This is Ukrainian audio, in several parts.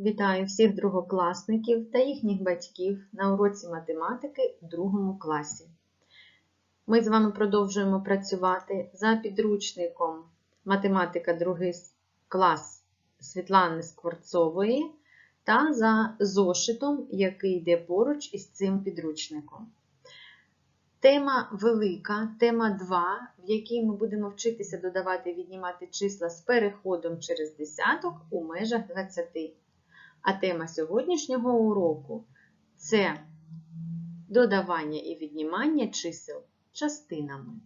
Вітаю всіх другокласників та їхніх батьків на уроці математики в другому класі. Ми з вами продовжуємо працювати за підручником Математика 2 клас Світлани Скворцової та за зошитом, який йде поруч із цим підручником. Тема велика, тема 2, в якій ми будемо вчитися додавати віднімати числа з переходом через десяток у межах 20. А тема сьогоднішнього уроку це додавання і віднімання чисел частинами.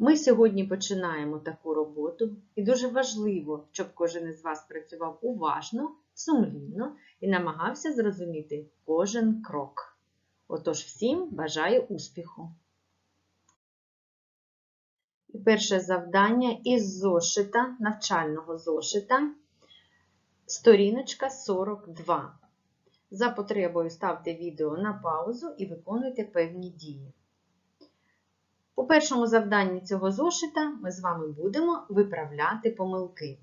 Ми сьогодні починаємо таку роботу, і дуже важливо, щоб кожен із вас працював уважно, сумлінно і намагався зрозуміти кожен крок. Отож, всім бажаю успіху! І перше завдання із зошита, навчального зошита. Сторіночка 42. За потребою ставте відео на паузу і виконуйте певні дії. У першому завданні цього зошита ми з вами будемо виправляти помилки.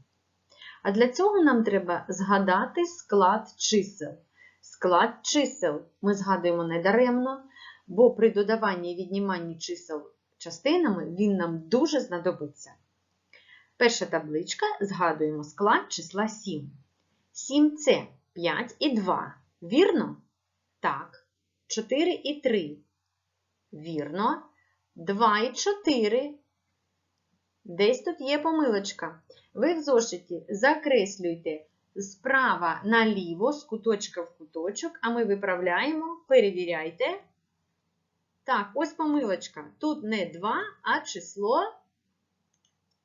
А для цього нам треба згадати склад чисел. Склад чисел ми згадуємо недаремно, бо при додаванні і відніманні чисел частинами він нам дуже знадобиться. Перша табличка згадуємо склад числа 7. 7 це 5 і 2. Вірно? Так. 4 і 3. Вірно. 2 і 4. Десь тут є помилочка. Ви в зошиті закреслюйте справа наліво, з куточка в куточок, а ми виправляємо, перевіряйте. Так, ось помилочка. Тут не 2, а число.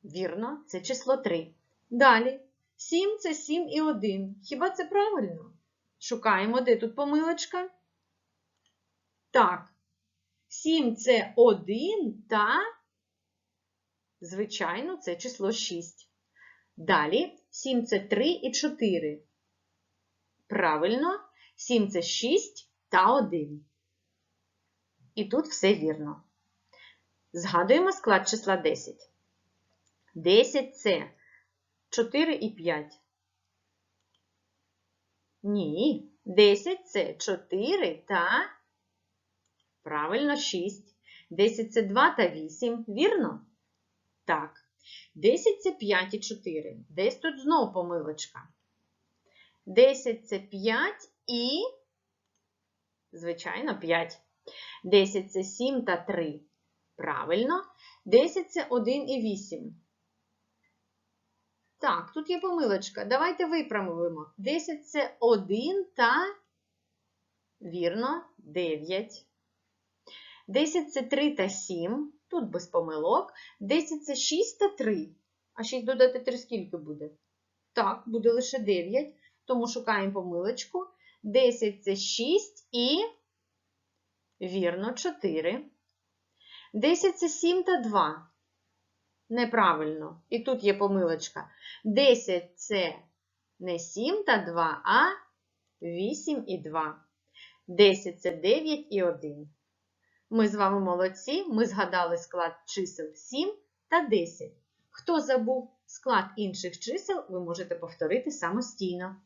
Вірно, це число 3. Далі. 7 це 7 і 1. Хіба це правильно? Шукаємо, де тут помилочка. Так. 7 це 1 та, звичайно, це число 6. Далі 7 це 3 і 4. Правильно, 7 це 6 та 1. І тут все вірно. Згадуємо склад числа 10. 10 це 4 і 5. Ні, 10 це 4 та, правильно, 6. 10 це 2 та 8, вірно? Так. 10 це 5 і 4. Десь тут знову помилочка. 10 це 5 і, звичайно, 5. 10 це 7 та 3. Правильно. 10 це 1 і 8. Так, тут є помилочка. Давайте виправимо. 10 це 1 та, вірно, 9. 10 це 3 та 7. Тут без помилок. 10 це 6 та 3. А 6 додати 3 скільки буде? Так, буде лише 9. Тому шукаємо помилочку. 10 це 6 і, вірно, 4. 10 це 7 та 2. Неправильно. І тут є помилочка. 10 це не 7 та 2, а 8 і 2. 10 це 9 і 1. Ми з вами молодці. Ми згадали склад чисел 7 та 10. Хто забув склад інших чисел, ви можете повторити самостійно.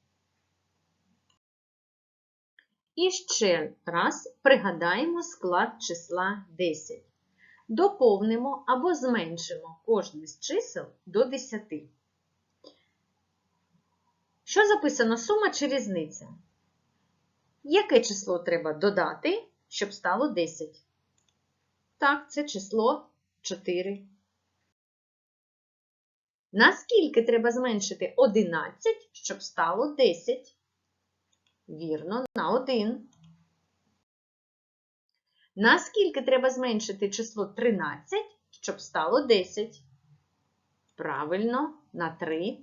І ще раз пригадаємо склад числа 10 доповнимо або зменшимо кожне з чисел до 10. Що записано сума чи різниця? Яке число треба додати, щоб стало 10? Так, це число 4. Наскільки треба зменшити 11, щоб стало 10? Вірно, на 1. Наскільки треба зменшити число 13, щоб стало 10? Правильно, на 3.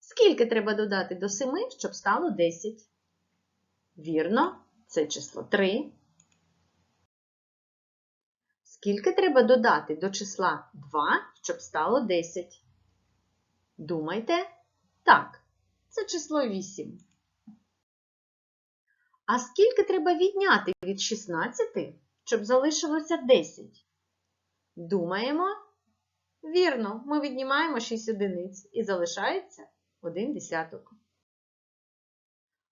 Скільки треба додати до 7, щоб стало 10? Вірно, це число 3. Скільки треба додати до числа 2, щоб стало 10? Думайте. Так. Це число 8. А скільки треба відняти від 16, щоб залишилося 10? Думаємо. Вірно, ми віднімаємо 6 одиниць і залишається 1 десяток.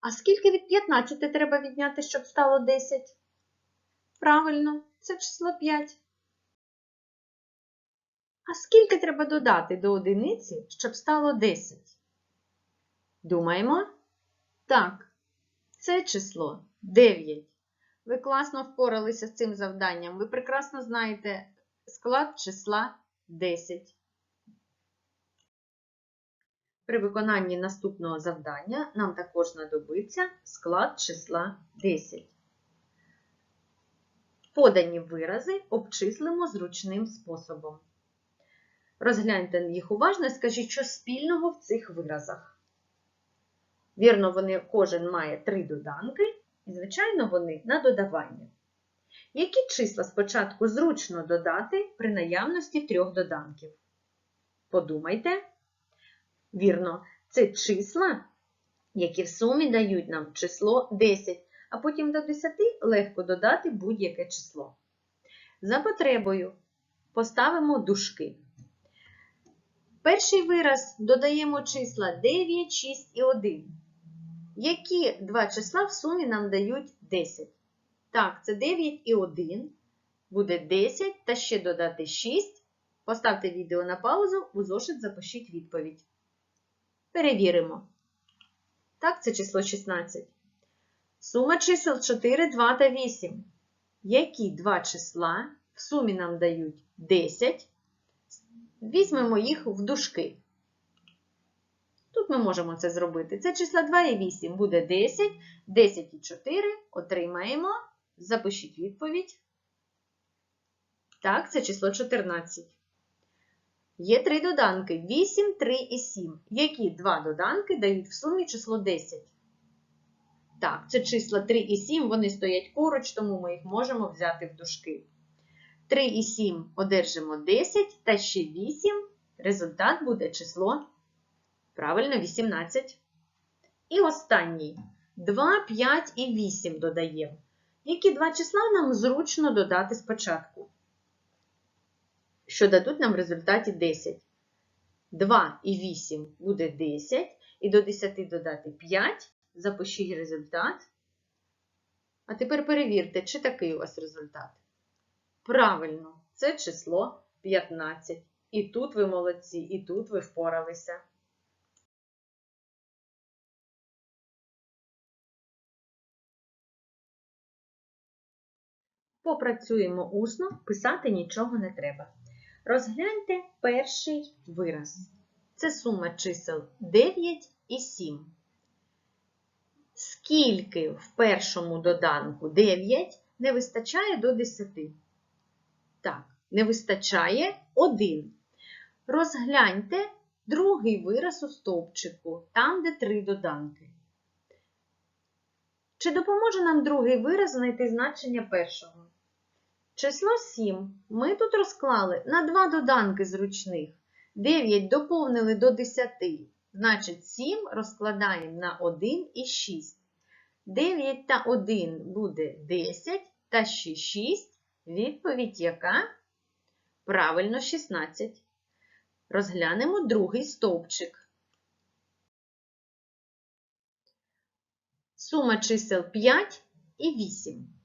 А скільки від 15 треба відняти, щоб стало 10? Правильно, це число 5. А скільки треба додати до одиниці, щоб стало 10? Думаємо? Так, це число 9. Ви класно впоралися з цим завданням. Ви прекрасно знаєте склад числа 10. При виконанні наступного завдання нам також знадобиться склад числа 10. Подані вирази обчислимо зручним способом. Розгляньте їх уважно і скажіть, що спільного в цих виразах. Вірно, вони кожен має три доданки, і, звичайно, вони на додавання. Які числа спочатку зручно додати при наявності трьох доданків? Подумайте. Вірно, це числа, які в сумі дають нам число 10, а потім до 10 легко додати будь-яке число. За потребою поставимо дужки. Перший вираз додаємо числа 9, 6 і 1. Які два числа в сумі нам дають 10? Так, це 9 і 1. Буде 10 та ще додати 6. Поставте відео на паузу, у зошит запишіть відповідь. Перевіримо. Так, це число 16. Сума чисел 4, 2 та 8. Які два числа в сумі нам дають 10? Візьмемо їх в дужки. Тут ми можемо це зробити. Це числа 2 і 8 буде 10, 10 і 4 отримаємо. Запишіть відповідь. Так, це число 14. Є три доданки 8, 3 і 7. Які два доданки дають в сумі число 10? Так, це числа 3 і 7, вони стоять поруч, тому ми їх можемо взяти в дужки. 3 і 7 одержимо 10, та ще 8. Результат буде число, правильно, 18. І останній 2, 5 і 8 додаємо. Які два числа нам зручно додати спочатку? Що дадуть нам в результаті 10. 2 і 8 буде 10, і до 10 додати 5. Запишіть результат. А тепер перевірте, чи такий у вас результат. Правильно, це число 15. І тут ви молодці, і тут ви впоралися. Попрацюємо усно, писати нічого не треба. Розгляньте перший вираз. Це сума чисел 9 і 7. Скільки в першому доданку 9 не вистачає до 10? Так, не вистачає 1. Розгляньте другий вираз у стовпчику, там, де три доданки. Чи допоможе нам другий вираз знайти значення першого? Число 7 ми тут розклали на два доданки зручних. 9 доповнили до 10, значить 7 розкладаємо на 1 і 6. 9 та 1 буде 10, та ще 6. Відповідь яка? Правильно, 16. Розглянемо другий стовпчик. Сума чисел 5 і 8.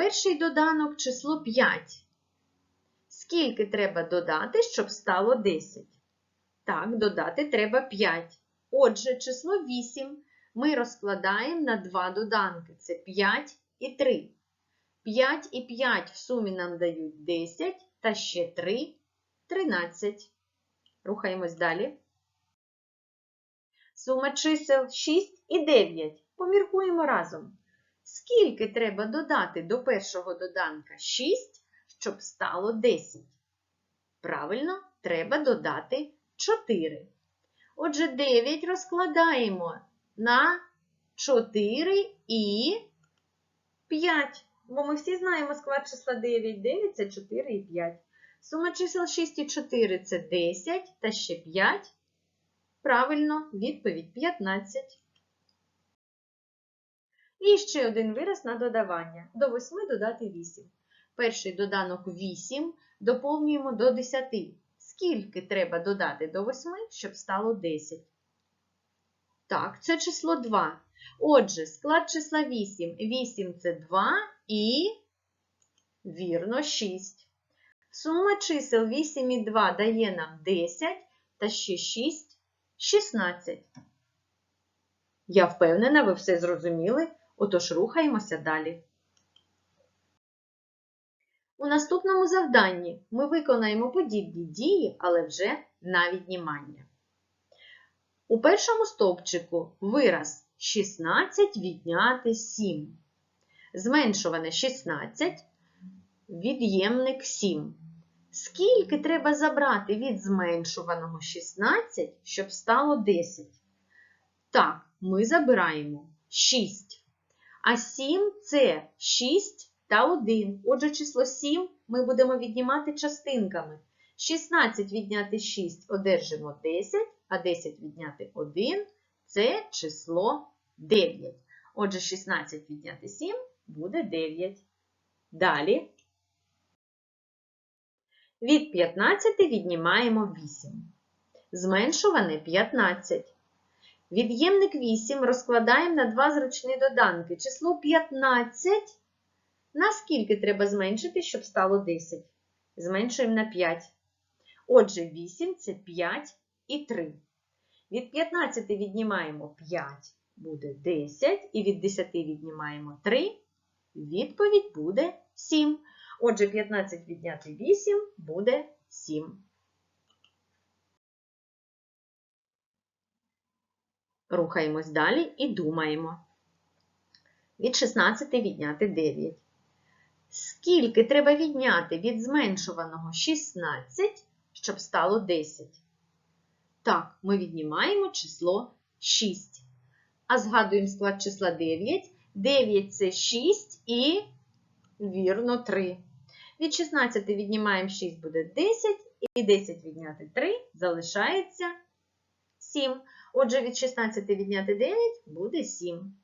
Перший доданок число 5. Скільки треба додати, щоб стало 10? Так, додати треба 5. Отже, число 8 ми розкладаємо на два доданки. Це 5 і 3. 5 і 5 в сумі нам дають 10, та ще 3 13. Рухаємось далі. Сума чисел 6 і 9. Поміркуємо разом. Скільки треба додати до першого доданка 6, щоб стало 10? Правильно, треба додати 4. Отже, 9 розкладаємо на 4 і 5. Бо ми всі знаємо склад числа 9. 9 це 4 і 5. Сума чисел 6 і 4 це 10, та ще 5. Правильно, відповідь 15. І ще один вираз на додавання. До 8 додати 8. Перший доданок 8 доповнюємо до 10. Скільки треба додати до 8, щоб стало 10? Так, це число 2. Отже, склад числа 8. 8 це 2 і, вірно, 6. Сума чисел 8 і 2 дає нам 10 та ще 6 – 16. Я впевнена, ви все зрозуміли, отож рухаємося далі. У наступному завданні ми виконаємо подібні дії, але вже на віднімання. У першому стовпчику вираз 16 відняти 7. Зменшуване 16, від'ємник 7. Скільки треба забрати від зменшуваного 16, щоб стало 10? Так, ми забираємо 6. А 7 це 6 та 1. Отже, число 7 ми будемо віднімати частинками. 16 відняти 6 одержимо 10, а 10 відняти 1 це число 9. Отже, 16 відняти 7 буде 9. Далі. Від 15 віднімаємо 8. Зменшуване 15. Від'ємник 8 розкладаємо на два зручні доданки. Число 15. Наскільки треба зменшити, щоб стало 10? Зменшуємо на 5. Отже, 8 це 5 і 3. Від 15 віднімаємо 5, буде 10, і від 10 віднімаємо 3. Відповідь буде 7. Отже, 15 відняти 8 буде 7. Рухаємось далі і думаємо. Від 16 відняти 9. Скільки треба відняти від зменшуваного 16, щоб стало 10? Так, ми віднімаємо число 6. А згадуємо склад числа 9. 9 це 6 і, вірно, 3. Від 16 віднімаємо 6 буде 10, і 10 відняти 3 залишається 7. Отже, від 16 відняти 9 буде 7.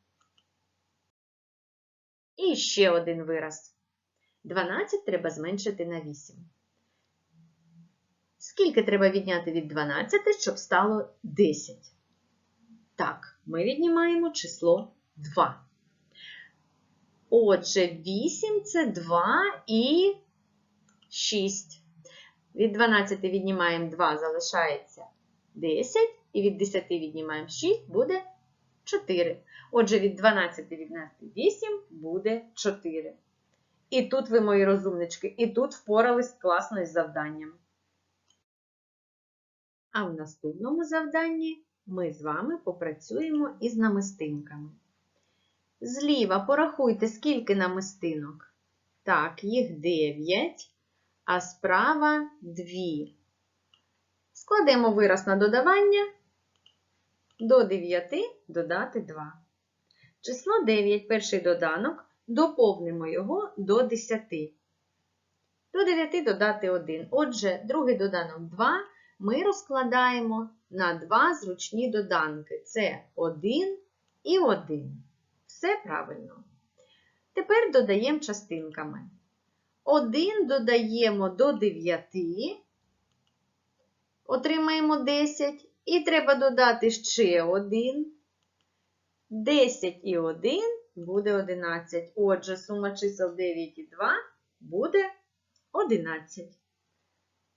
І ще один вираз. 12 треба зменшити на 8. Скільки треба відняти від 12, щоб стало 10? Так, ми віднімаємо число 2. Отже, 8 це 2 і 6. Від 12 віднімаємо 2, залишається 10. І від 10 віднімаємо 6, буде 4. Отже, від 12 віднести 8 буде 4. І тут ви, мої розумнички, і тут впорались класно із завданням. А в наступному завданні ми з вами попрацюємо із намистинками. Зліва порахуйте, скільки намистинок. Так, їх 9, а справа 2. Складемо вираз на додавання. До 9 додати 2. Число 9, перший доданок, доповнимо його до 10. До 9 додати 1. Отже, другий доданок 2 ми розкладаємо на два зручні доданки. Це 1 і 1. Все правильно. Тепер додаємо частинками. 1 додаємо до 9, отримаємо 10. І треба додати ще 1. 10 і 1 буде 11. Отже, сума чисел 9 і 2 буде 11.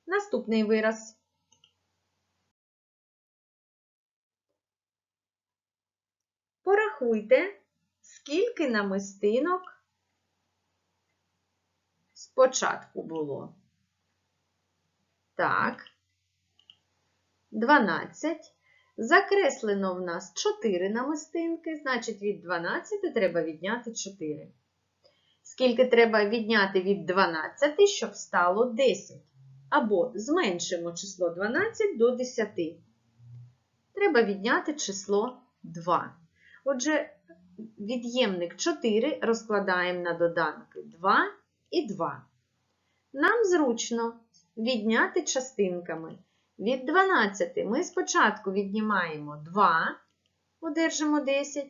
Наступний вираз. Порахуйте, скільки намистинок спочатку було. Так. 12. Закреслено в нас 4 намистинки, значить від 12 треба відняти 4. Скільки треба відняти від 12, щоб стало 10. Або зменшимо число 12 до 10. Треба відняти число 2. Отже, від'ємник 4 розкладаємо на доданки 2 і 2. Нам зручно відняти частинками. Від 12 ми спочатку віднімаємо 2, одержимо 10.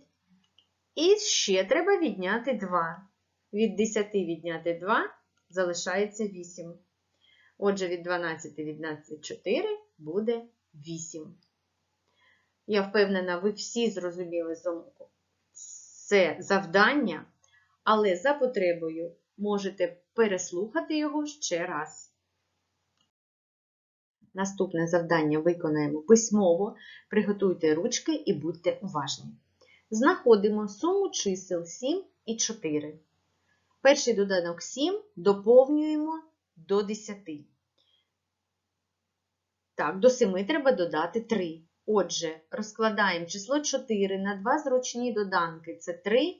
І ще треба відняти 2. Від 10 відняти 2 залишається 8. Отже, від 12 відняти 4 буде 8. Я впевнена, ви всі зрозуміли це завдання, але за потребою можете переслухати його ще раз. Наступне завдання виконаємо письмово. Приготуйте ручки і будьте уважні. Знаходимо суму чисел 7 і 4. Перший доданок 7 доповнюємо до 10. Так, до 7 треба додати 3. Отже, розкладаємо число 4 на два зручні доданки це 3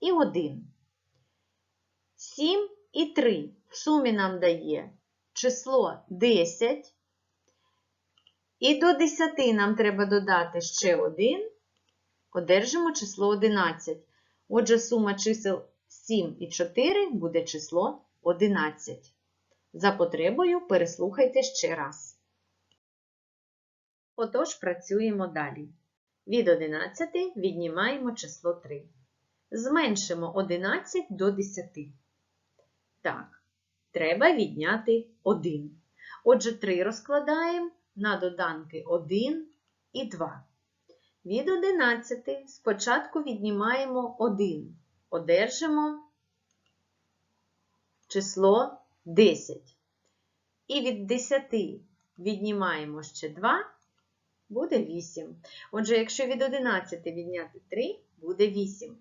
і 1. 7 і 3 в сумі нам дає число 10. І до 10 нам треба додати ще 1. Одержимо число 11. Отже, сума чисел 7 і 4 буде число 11. За потребою переслухайте ще раз. Отож, працюємо далі. Від 11 віднімаємо число 3. Зменшимо 11 до 10. Так, треба відняти 1. Отже, 3 розкладаємо на доданки 1 і 2. Від 11 спочатку віднімаємо 1. Одержимо число 10. І від 10 віднімаємо ще 2, буде 8. Отже, якщо від 11 відняти 3, буде 8.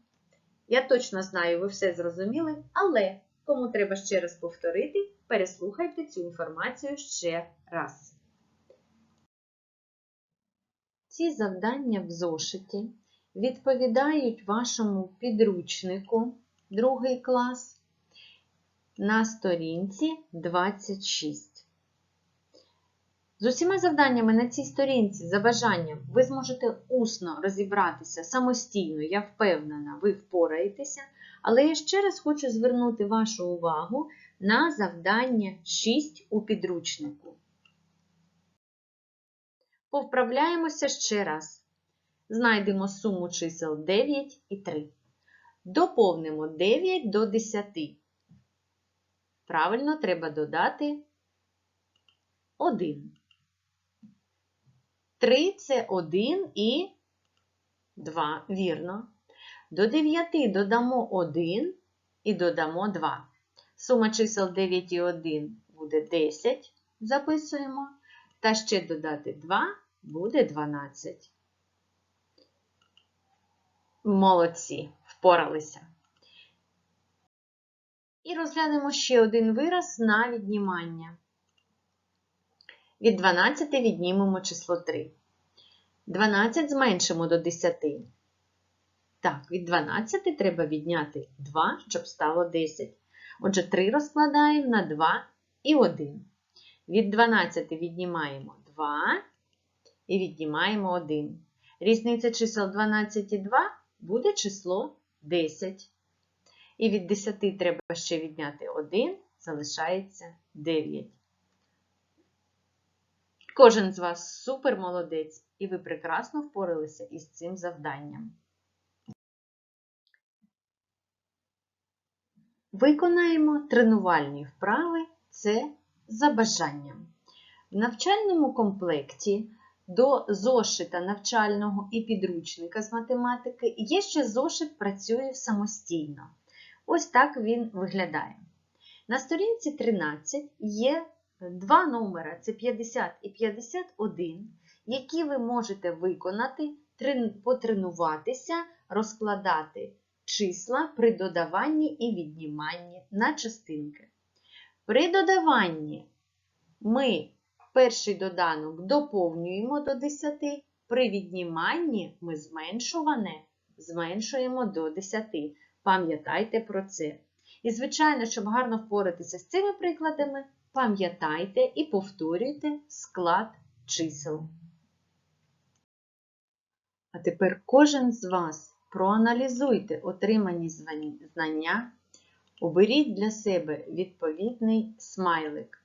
Я точно знаю, ви все зрозуміли, але кому треба ще раз повторити, переслухайте цю інформацію ще раз. Ці завдання в зошиті відповідають вашому підручнику другий клас на сторінці 26. З усіма завданнями на цій сторінці за бажанням ви зможете усно розібратися самостійно, я впевнена, ви впораєтеся, але я ще раз хочу звернути вашу увагу на завдання 6 у підручнику. Повправляємося ще раз. Знайдемо суму чисел 9 і 3. Доповнимо 9 до 10. Правильно, треба додати 1. 3 це 1 і 2, вірно. До 9 додамо 1 і додамо 2. Сума чисел 9 і 1 буде 10. Записуємо. Та ще додати 2 буде 12. Молодці, впоралися. І розглянемо ще один вираз на віднімання. Від 12 віднімемо число 3. 12 зменшимо до 10. Так, від 12 треба відняти 2, щоб стало 10. Отже, 3 розкладаємо на 2 і 1. Від 12 віднімаємо 2 і віднімаємо 1. Різниця чисел 12 і 2 буде число 10. І від 10 треба ще відняти 1, залишається 9. Кожен з вас супер молодець, і ви прекрасно впоралися із цим завданням. Виконаємо тренувальні вправи це за бажанням. В навчальному комплекті до зошита навчального і підручника з математики є ще зошит працює самостійно. Ось так він виглядає. На сторінці 13 є два номера це 50 і 51, які ви можете виконати, потренуватися, розкладати числа при додаванні і відніманні на частинки. При додаванні ми перший доданок доповнюємо до 10, при відніманні ми зменшуване зменшуємо до 10. Пам'ятайте про це. І, звичайно, щоб гарно впоратися з цими прикладами, пам'ятайте і повторюйте склад чисел. А тепер кожен з вас проаналізуйте отримані знання, оберіть для себе відповідний смайлик.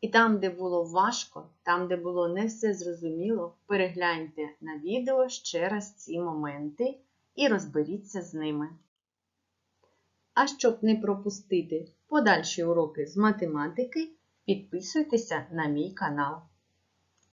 І там, де було важко, там, де було не все зрозуміло, перегляньте на відео ще раз ці моменти і розберіться з ними. А щоб не пропустити подальші уроки з математики, підписуйтеся на мій канал.